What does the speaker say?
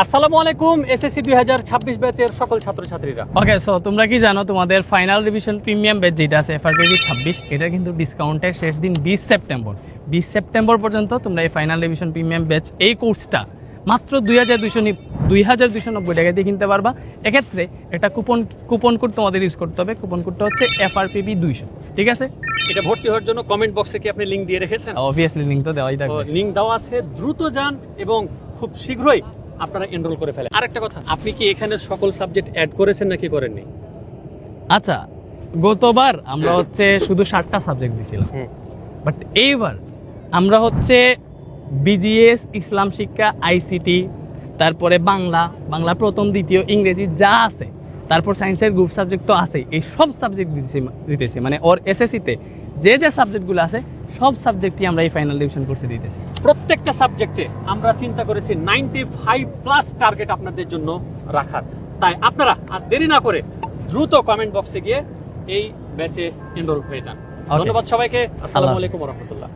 আসসালামু আলাইকুম এসএসসি দুই হাজার ছাব্বিশ ব্যাচের সকল ছাত্রছাত্রীরা। ওকে সো তোমরা কি জানো তোমাদের ফাইনাল রিভিশন প্রিমিয়াম ব্যাচ যেটা আছে এফআরপিবি ছাব্বিশ এটা কিন্তু ডিসকাউন্টের শেষ দিন বিশ সেপ্টেম্বর বিশ সেপ্টেম্বর পর্যন্ত তোমরা এই ফাইনাল রিভিশন প্রিমিয়াম ব্যাচ এই কোর্সটা মাত্র দুই হাজার দুইশো দুই হাজার দুইশো নব্বই টাকা দিয়ে কিনতে পারবা। এক্ষেত্রে একটা কুপন কুপন কোড তোমাদের ইউজ করতে হবে। কুপন কোডটা হচ্ছে এফআরপিবি দুইশো। ঠিক আছে? এটা ভর্তি হওয়ার জন্য কমেন্ট বক্সে কি আপনি লিংক দিয়ে রেখেছেন? অবভিয়াসলি লিঙ্ক তো দেওয়াই থাকবে। লিংক দেওয়া আছে। দ্রুত যান এবং খুব শীঘ্রই আপনারা এনরোল করে ফেলেন। আরেকটা কথা আপনি কি এখানে সকল সাবজেক্ট অ্যাড করেছেন নাকি করেননি? আচ্ছা গতবার আমরা হচ্ছে শুধু ষাটটা সাবজেক্ট দিছিলাম। বাট এইবার আমরা হচ্ছে বিজিএস ইসলাম শিক্ষা আইসিটি তারপরে বাংলা বাংলা প্রথম দ্বিতীয় ইংরেজি যা আছে তারপর সায়েন্সের গ্রুপ সাবজেক্ট তো আছে এই সব সাবজেক্ট দিতেছি দিতেছি। মানে ওর এসএসসিতে যে যে সাবজেক্টগুলো আছে সব সাবজেক্টই আমরা এই ফাইনাল ডিভিশন কোর্সে দিতেছি। প্রত্যেকটা সাবজেক্টে আমরা চিন্তা করেছি নাইনটি ফাইভ প্লাস টার্গেট আপনাদের জন্য রাখার। তাই আপনারা আর দেরি না করে দ্রুত কমেন্ট বক্সে গিয়ে এই ব্যাচে এনরোল হয়ে যান। ধন্যবাদ সবাইকে। আসসালামু আলাইকুম। রহমতুল্লাহ।